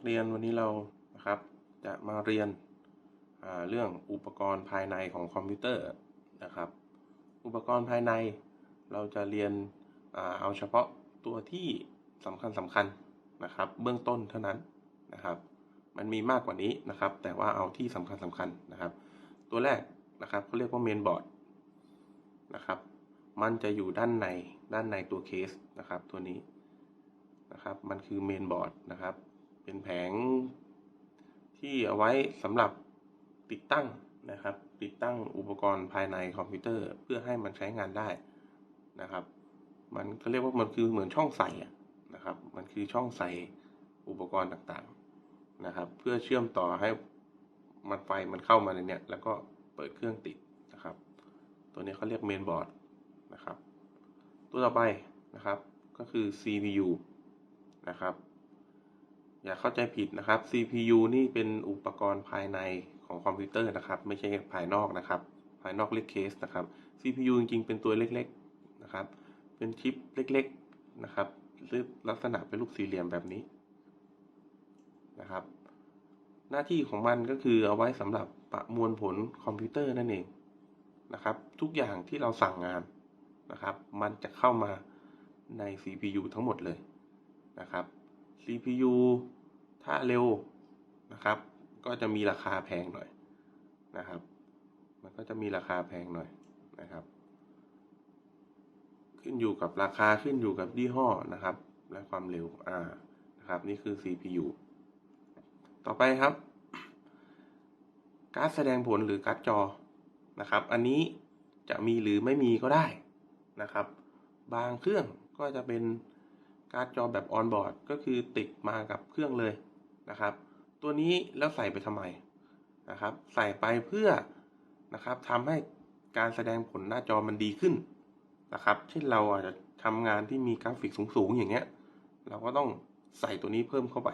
กเรียนวันนี้เรานะครับจะมาเรียนเรื่องอุปกรณ์ภายในของคอมพิวเตอร์นะครับ อุปกรณ์ภายในเราจะเรียนอเอาเฉพาะตัวที่สำคัญสำคัญนะครับ เบื้องต้นเท่านั้นนะครับ มันมีมากกว่านี้นะครับ แต่ว่าเอาที่สำคัญสำคัญนะครับ ตัวแรกนะครับเขาเรียกว่าเมนบอร์ดนะครับ มันจะอยู่ด้านในด้านในตัวเคสนะครับ ตัวนี้นะครับ มันคือเมนบอร์ดนะครับ เป็นแผงที่เอาไว้สำหรับติดตั้งนะครับ ติดตั้งอุปกรณ์ภายในคอมพิวเตอร์ เพื่อให้มันใช้งานได้นะครับ มันก็เรียกว่ามันคือเหมือนช่องใส่นะครับ มันคือช่องใส่อุปกรณ์ต่างๆนะครับ เพื่อเชื่อมต่อให้มันไฟมันเข้ามาในเนี้ยแล้วก็เปิดเครื่องติดนะครับ ตัวนี้เขาเรียกเมนบอร์ดนะครับ ตัวต่อไปนะครับก็คือ CPU นะครับ อย่าเข้าใจผิดนะครับ CPU นี่เป็นอุปกรณ์ภายในของคอมพิวเตอร์นะครับ ไม่ใช่ภายนอกนะครับ ภายนอกเรียกเคสนะครับ CPU จริงๆ เป็นตัวเล็กๆนะครับ เป็นชิปเล็กๆนะครับรลักษณะเป็นรูปสี่เหลี่ยมแบบนี้นะครับ หน้าที่ของมันก็คือเอาไว้สำหรับประมวลผลคอมพิวเตอร์นั่นเองนะครับ ทุกอย่างที่เราสั่งงานนะครับ มันจะเข้ามาใน CPU ทั้งหมดเลยนะครับ CPU ถ้าเร็วนะครับ ก็จะมีราคาแพงหน่อยนะครับ มันก็จะมีราคาแพงหน่อยนะครับ ขึ้นอยู่กับราคาขึ้นอยู่กับยี่ห้อนะครับ และความเร็วอ่านะครับ นี่คือ CPU ต่อไปครับ การ์ดแสดงผลหรือการ์ดจอนะครับ อันนี้จะมีหรือไม่มีก็ได้นะครับ บางเครื่องก็จะเป็น การ์ดจอแบบออนบอร์ดก็คือติดมากับเครื่องเลยนะครับ ตัวนี้แล้วใส่ไปทำไมนะครับ ใส่ไปเพื่อนะครับทำให้การแสดงผลหน้าจอมันดีขึ้นนะครับ เช่นเราอาจจะทำงานที่มีกราฟิกสูงๆอย่างเงี้ย เราก็ต้องใส่ตัวนี้เพิ่มเข้าไป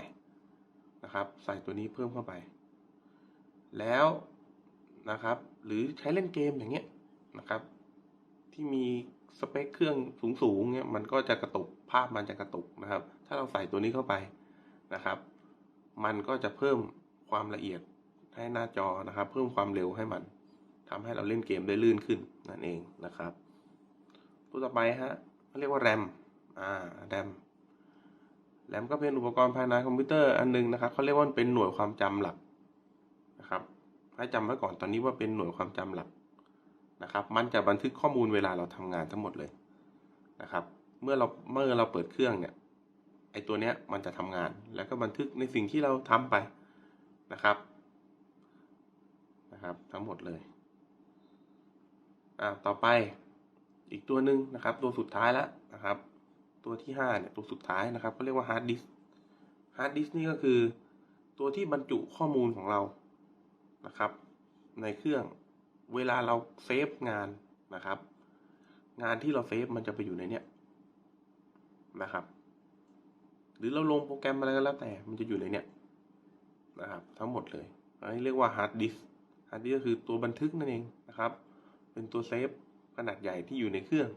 นะครับ ใส่ตัวนี้เพิ่มเข้าไป แล้วนะครับ หรือใช้เล่นเกมอย่างเงี้ยนะครับ ที่มี สเปคเครื่องสูงๆเนี่ยมันก็จะกระตุกภาพมันจะกระตุกนะครับ ถ้าเราใส่ตัวนี้เข้าไปนะครับ มันก็จะเพิ่มความละเอียดให้หน้าจอนะครับ เพิ่มความเร็วให้มันทำให้เราเล่นเกมได้ลื่นขึ้นนั่นเองนะครับ ตัวต่อไปฮะเขาเรียกว่าแรมอ่าแรมแรมก็เป็นอุปกรณ์ภายในคอมพิวเตอร์อันนึงนะครับเขาเรียกว่าเป็นหน่วยความจำหลักนะครับให้จำไว้ก่อนตอนนี้ว่าเป็นหน่วยความจำหลัก นะครับ มันจะบันทึกข้อมูลเวลาเราทำงานทั้งหมดเลยนะครับ เมื่อเราเมื่อเราเปิดเครื่องเนี่ยไอตัวเนี้ยมันจะทำงาน แล้วก็บันทึกในสิ่งที่เราทำไปนะครับนะครับ ทั้งหมดเลยอ่าต่อไปอีกตัวหนึ่งนะครับ ตัวสุดท้ายแล้วนะครับ ตัวที่ห้าเนี่ยตัวสุดท้ายนะครับก็เรียกว่าฮาร์ดดิสฮาร์ดดิสนี่ก็คือตัวที่บรรจุข้อมูลของเรานะครับ ในเครื่อง เวลาเราเซฟงานนะครับ งานที่เราเซฟมันจะไปอยู่ในเนี้ยนะครับ หรือเราลงโปรแกรมอะไรก็แล้วแต่ มันจะอยู่ในเนี้ยนะครับ ทั้งหมดเลยอันนี้เรียกว่าฮาร์ดดิสฮาร์ดดิสก็คือตัวบันทึกนั่นเองนะครับ เป็นตัวเซฟขนาดใหญ่ที่อยู่ในเครื่อง